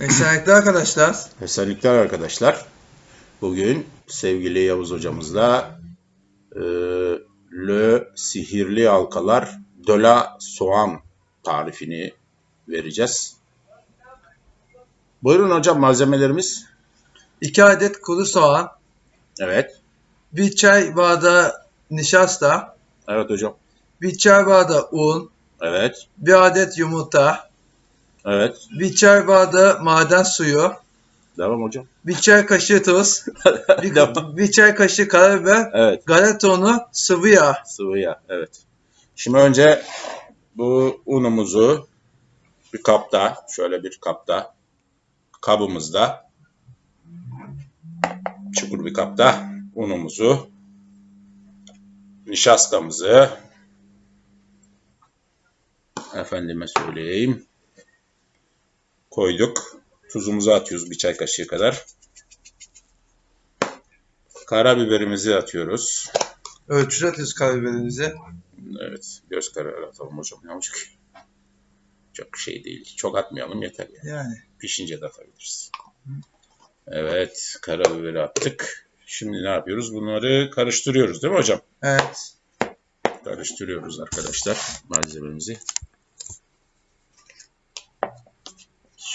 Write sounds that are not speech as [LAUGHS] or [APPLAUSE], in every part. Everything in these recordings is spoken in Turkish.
Esenlikler arkadaşlar. Esenlikler arkadaşlar. Bugün sevgili Yavuz hocamızla e, Le Sihirli Halkalar de la Soğan tarifini vereceğiz. Buyurun hocam malzemelerimiz. 2 adet kuru soğan, Evet. 1 çay bardağı nişasta, Evet hocam. 1 çay bardağı un, Evet. 1 adet yumurta, Evet. 1 çay bardağı maden suyu, Devam hocam. 1 çay kaşığı tuz, [LAUGHS] Devam. 1 çay kaşığı karabiber, Evet. galeta unu, sıvı yağ. Sıvı yağ. Evet. Şimdi önce bu unumuzu bir kapta, şöyle bir kapta, kabımızda, çukur bir kapta unumuzu, nişastamızı, efendime söyleyeyim, koyduk. Tuzumuzu atıyoruz bir çay kaşığı kadar. Karabiberimizi atıyoruz. Ölçüde atıyoruz karabiberimizi. Evet, göz kararı atalım hocam. Ne olacak? Çok şey değil. Çok atmayalım yeter yani. Yani Pişince de atabiliriz. Evet, karabiberi attık. Şimdi ne yapıyoruz? Bunları karıştırıyoruz değil mi hocam? evet. Karıştırıyoruz arkadaşlar malzememizi.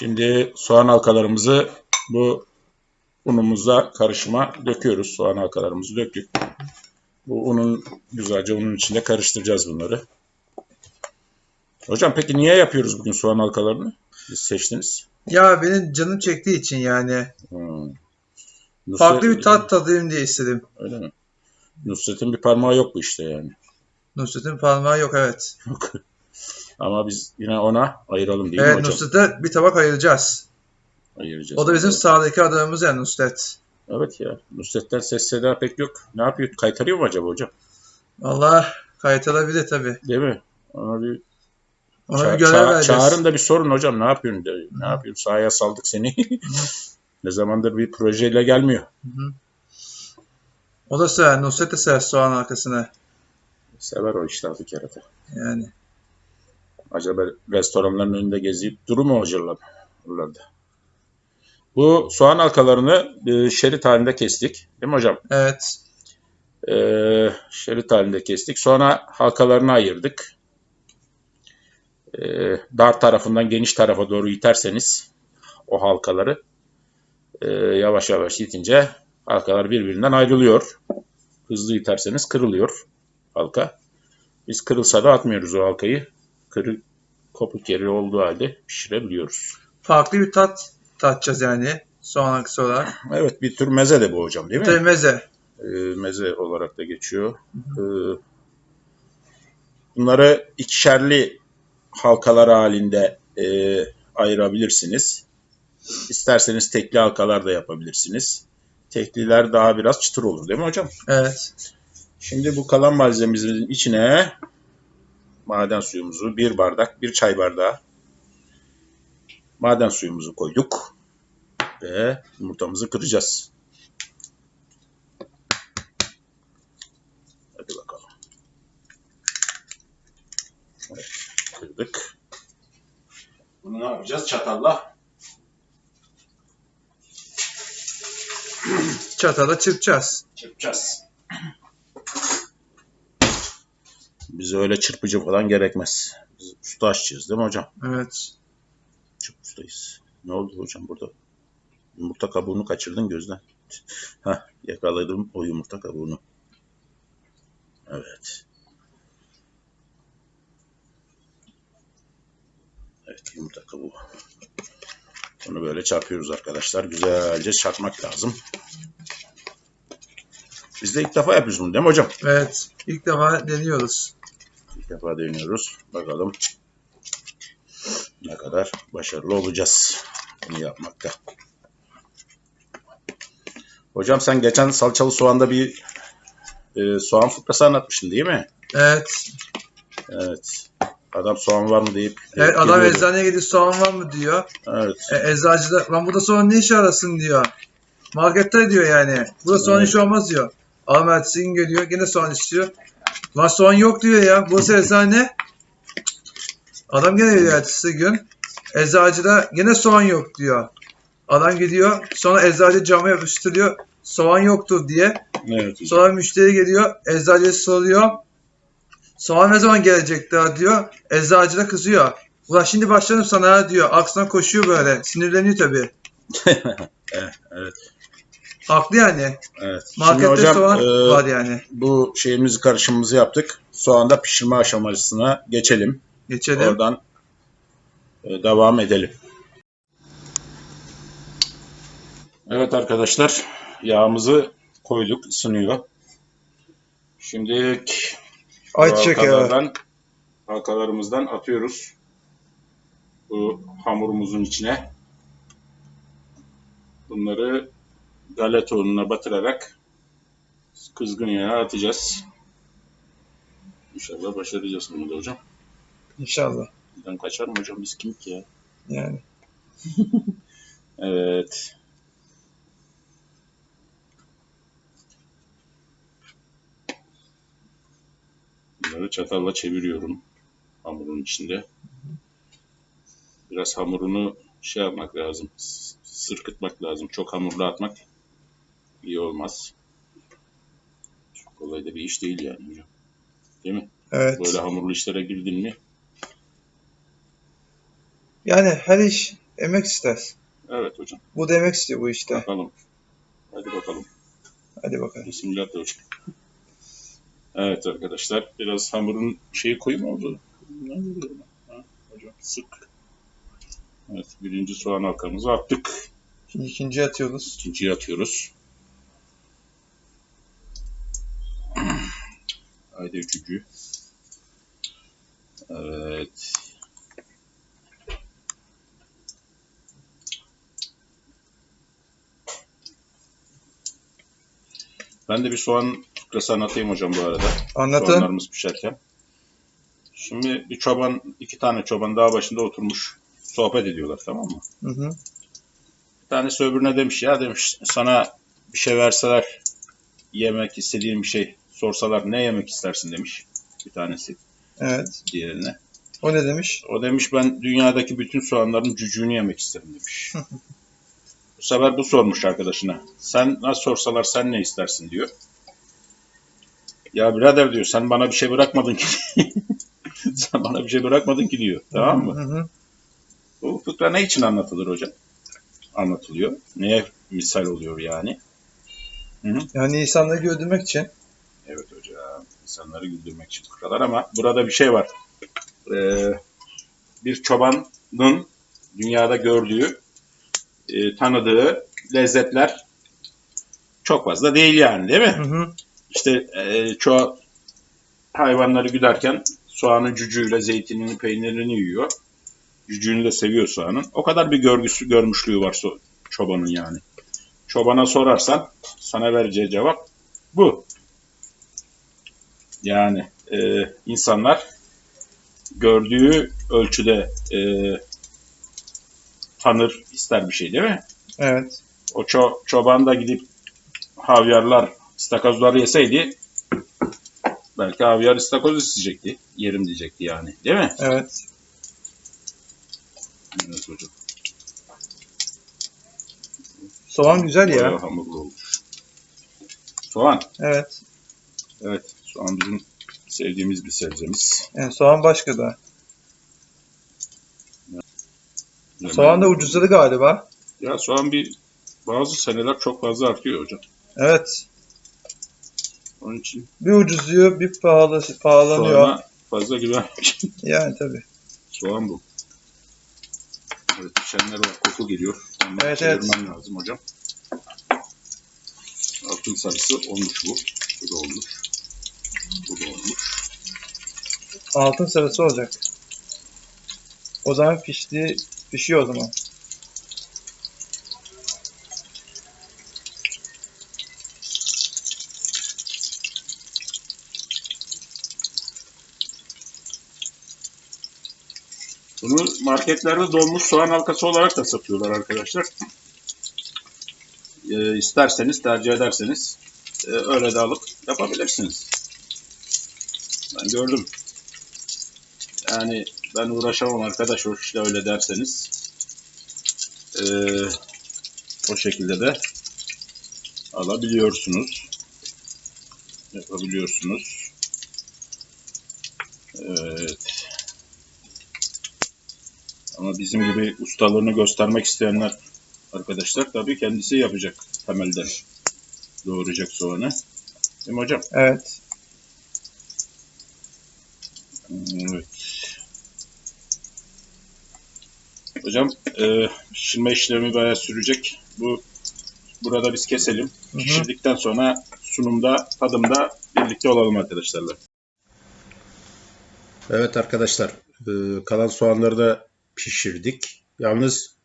Şimdi soğan halkalarımızı bu unumuza karışıma döküyoruz. Soğan halkalarımızı döktük. Bu unun güzelce unun içinde karıştıracağız bunları. Hocam peki niye yapıyoruz bugün soğan halkalarını? Siz seçtiniz. Ya benim canım çektiği için yani. Hmm. Nusret- Farklı bir tat tadayım diye istedim. Öyle mi? Nusret'in bir parmağı yok bu işte yani. Nusret'in parmağı yok evet. Ama biz yine ona ayıralım değil mi Evet hocam? Nusret'e bir tabak ayıracağız. Ayıracağız. O da bizim sağdaki adamımız yani Nusret. Evet ya. Nusret'ten ses seda pek yok. Ne yapıyor? Kaytarıyor mu acaba hocam? Allah kayıtılabilir tabi. Değil mi? Ona bir Ona ça- bir görev ça- vereceğiz. çağırın da bir sorun hocam. Ne yapıyorsun? De, ne yapıyorsun? Sahaya saldık seni. [LAUGHS] ne zamandır bir projeyle gelmiyor. Hı hı. O da sever. Nusret de sever soğan arkasına. Sever o iştahlı kerata. Yani. Acaba restoranların önünde gezip durur mu hocalar buralarda? Bu soğan halkalarını e, şerit halinde kestik. Değil mi hocam? Evet. e, şerit halinde kestik. Sonra halkalarını ayırdık. E, dar tarafından geniş tarafa doğru iterseniz o halkaları e, yavaş yavaş itince halkalar birbirinden ayrılıyor. Hızlı iterseniz kırılıyor halka. Biz kırılsa da atmıyoruz o halkayı. Kırık kopuk yeri olduğu halde pişirebiliyoruz. Farklı bir tat tatacağız yani. Arkası olarak. Evet bir tür meze de bu hocam değil mi? Tabii meze. e, meze olarak da geçiyor. E, bunları ikişerli halkalar halinde e, ayırabilirsiniz. İsterseniz tekli halkalar da yapabilirsiniz. Tekliler daha biraz çıtır olur değil mi hocam? Evet. Şimdi bu kalan malzememizin içine maden suyumuzu bir bardak, bir çay bardağı maden suyumuzu koyduk ve yumurtamızı kıracağız. Hadi bakalım. Evet, kırdık. Bunu ne yapacağız? Çatalla Çatala çırpacağız. çırpacağız. Bize öyle çırpıcı falan gerekmez. Biz usta aşçıyız değil mi hocam? Evet. Çok ustayız. Ne oldu hocam burada? Yumurta kabuğunu kaçırdın gözden. [LAUGHS] Hah yakaladım o yumurta kabuğunu. Evet. Evet yumurta kabuğu. Bunu böyle çarpıyoruz arkadaşlar. Güzelce çarpmak lazım. Biz de ilk defa yapıyoruz bunu değil mi hocam? Evet. İlk defa deniyoruz. Defa deniyoruz. Bakalım ne kadar başarılı olacağız bunu yapmakta. Hocam sen geçen salçalı soğanda bir e, soğan fıkrası anlatmıştın değil mi? Evet. Evet. Adam soğan var mı deyip Evet adam geliyordu. eczaneye gidiyor soğan var mı diyor. Evet. E, eczacı da lan burada soğan ne işe arasın diyor. Markette diyor yani. Burada soğan Evet. işi olmaz diyor. Adam ertesi gün geliyor gene soğan istiyor. Lan soğan yok diyor ya. Burası eczane. Adam gene geliyor ertesi gün. Eczacıda yine soğan yok diyor. Adam gidiyor sonra eczacı cama yapıştırıyor. Soğan yoktur diye. Evet. Sonra müşteri geliyor. Eczacı soruyor. Soğan ne zaman gelecek daha diyor. Eczacı da kızıyor. Ulan şimdi başlarım sana diyor. Aksına koşuyor böyle. Sinirleniyor tabii. [LAUGHS] evet. Haklı yani. evet. Şimdi Markette hocam soğan e, var yani. bu şeyimizi karışımımızı yaptık. Soğanda pişirme aşamasına geçelim. Geçelim. Oradan e, devam edelim. Evet arkadaşlar yağımızı koyduk ısınıyor. Şimdi Ayçiçek halkalardan, halkalarımızdan atıyoruz. Bu hamurumuzun içine. Bunları galeta ununa batırarak kızgın yağa atacağız. İnşallah başaracağız bunu da hocam. İnşallah. Bizden kaçar mı hocam? Biz kimik ya? Yani. [LAUGHS] Evet. Bunları çatalla çeviriyorum hamurun içinde. Biraz hamurunu şey yapmak lazım. Sırkıtmak lazım. Çok hamurlu atmak iyi olmaz. Çok kolay da bir iş değil yani hocam. Değil mi? Evet. Böyle hamurlu işlere girdin mi? Yani her iş emek ister. Evet hocam. Bu da emek istiyor bu işte. Bakalım. Hadi bakalım. Hadi bakalım. Bismillah hocam. Evet arkadaşlar biraz hamurun şeyi koyu mu oldu? Ha, hocam sık. Evet birinci soğan halkamızı attık. Şimdi ikinciyi atıyoruz. İkinciyi atıyoruz. Haydi üçüncü. Evet. Ben de bir soğan fıkrası anlatayım hocam bu arada. Anlatın. Soğanlarımız pişerken. Şimdi bir çoban, iki tane çoban dağ başında oturmuş. Sohbet ediyorlar tamam mı? Hı hı. Bir tanesi öbürüne demiş ya demiş sana bir şey verseler yemek istediğin bir şey sorsalar ne yemek istersin demiş bir tanesi Evet. diğerine. O ne demiş? O demiş ben dünyadaki bütün soğanların cücüğünü yemek isterim demiş. [LAUGHS] bu sefer bu sormuş arkadaşına. Sen nasıl sorsalar sen ne istersin diyor. Ya birader diyor sen bana bir şey bırakmadın ki. [LAUGHS] sen bana bir şey bırakmadın ki diyor. Tamam mı? Hı hı. Bu fıkra ne için anlatılır hocam? Anlatılıyor. Neye misal oluyor yani? Yani insanları güldürmek için. Evet hocam. İnsanları güldürmek için fıkralar ama burada bir şey var. Ee, bir çobanın dünyada gördüğü, e, tanıdığı lezzetler çok fazla değil yani değil mi? Hı hı. İşte e, çoğu hayvanları güderken soğanın cücüğüyle zeytinini, peynirini yiyor. Cücüğünü de seviyor soğanın. O kadar bir görgüsü, görmüşlüğü var so- çobanın yani. Çobana sorarsan sana vereceği cevap bu. Yani e, insanlar gördüğü ölçüde e, tanır, ister bir şey değil mi? Evet. O ço- çoban da gidip havyarlar, istakozları yeseydi belki havyar istakoz isteyecekti. Yerim diyecekti yani. Değil mi? Evet. Evet hocam. Soğan güzel ya. Bayağı hamurlu olmuş. Soğan. Evet. Evet. Soğan bizim sevdiğimiz bir sebzemiz. Yani soğan başka da. Hemen- Soğan da ucuzladı galiba. Ya soğan bir bazı seneler çok fazla artıyor hocam. Evet. Onun için Bir ucuzluyor, bir pahalı, pahalanıyor. soğana fazla güvenmiş. [LAUGHS] Yani tabii. Soğan bu. Evet, pişenler var. Koku geliyor. Onları Evet, çevirmem lazım hocam. Altın sarısı olmuş bu. Bu da olmuş. Bu da olmuş. Altın sarısı olacak. O zaman pişti, pişiyor o zaman. Bunu marketlerde donmuş soğan halkası olarak da satıyorlar arkadaşlar. Ee, isterseniz, tercih ederseniz e, öyle de alıp yapabilirsiniz. Ben gördüm. Yani ben uğraşamam arkadaş o işle öyle derseniz. Ee, o şekilde de alabiliyorsunuz. Yapabiliyorsunuz. Evet. Ama bizim gibi ustalığını göstermek isteyenler arkadaşlar tabii kendisi yapacak temelden. Doğuracak soğanı. Değil mi hocam? Evet. Hocam e, pişirme işlemi bayağı sürecek. Bu burada biz keselim. Hı hı. Pişirdikten sonra sunumda, tadımda birlikte olalım arkadaşlarla. Evet arkadaşlar, e, kalan soğanları da pişirdik. Yalnız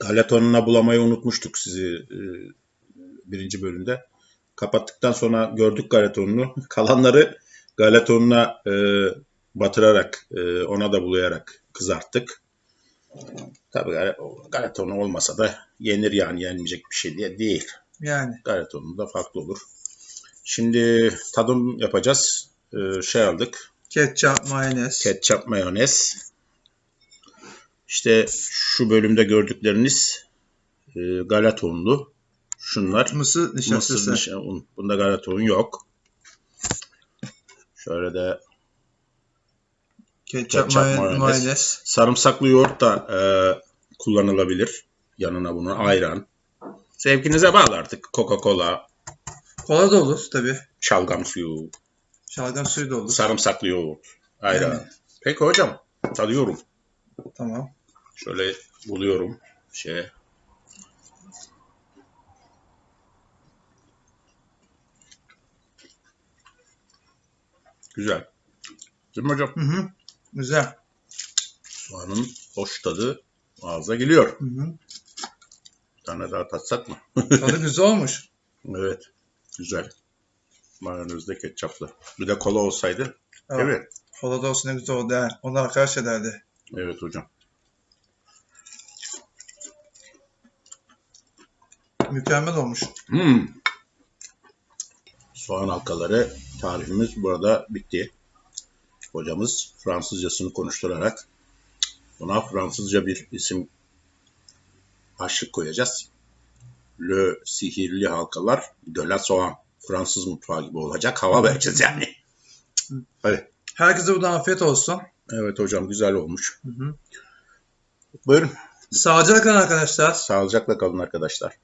galetonuna bulamayı unutmuştuk sizi e, birinci bölümde. Kapattıktan sonra gördük galetonunu. [LAUGHS] Kalanları galetonuna e, batırarak, e, ona da bulayarak kızarttık. Tabii galetonu olmasa da yenir yani yenmeyecek bir şey diye değil. Yani. Galetonu da farklı olur. Şimdi tadım yapacağız. E, şey aldık. Ketçap, mayonez. Ketçap, mayonez. İşte şu bölümde gördükleriniz e, galatonlu. Şunlar Mısır nişastası. Mısır nişa- un. Bunda galaton yok. Şöyle de Ketçap, Ketçap, may- mayonez. mayonez. sarımsaklı yoğurt da e, kullanılabilir. Yanına bunu ayran. Zevkinize bağlı artık. Coca-Cola, Kola da olur tabii. şalgam suyu, Şalgam suyu da olur. sarımsaklı yoğurt, ayran. Yani. Peki hocam, tadıyorum. Tamam. Şöyle buluyorum şey. Güzel. Değil mi hocam? Hı hı. Güzel. Soğanın hoş tadı ağza geliyor. Hı hı. Bir tane daha tatsak mı? Tadı güzel olmuş. [LAUGHS] evet. Güzel. Mayonezde ketçaplı. Bir de kola olsaydı. Evet. Evet. Kola da olsun ne güzel oldu ha. Onu arkadaş ederdi. Evet hocam. Mükemmel olmuş. Hmm. Soğan halkaları tarifimiz burada bitti. Hocamız Fransızcasını konuşturarak buna Fransızca bir isim başlık koyacağız. Le sihirli halkalar de la soğan. Fransız mutfağı gibi olacak. Hava vereceğiz yani. Evet. Herkese buradan afiyet olsun. Evet hocam güzel olmuş. Hı hı. Buyurun. Sağlıcakla kalın arkadaşlar. Sağlıcakla kalın arkadaşlar.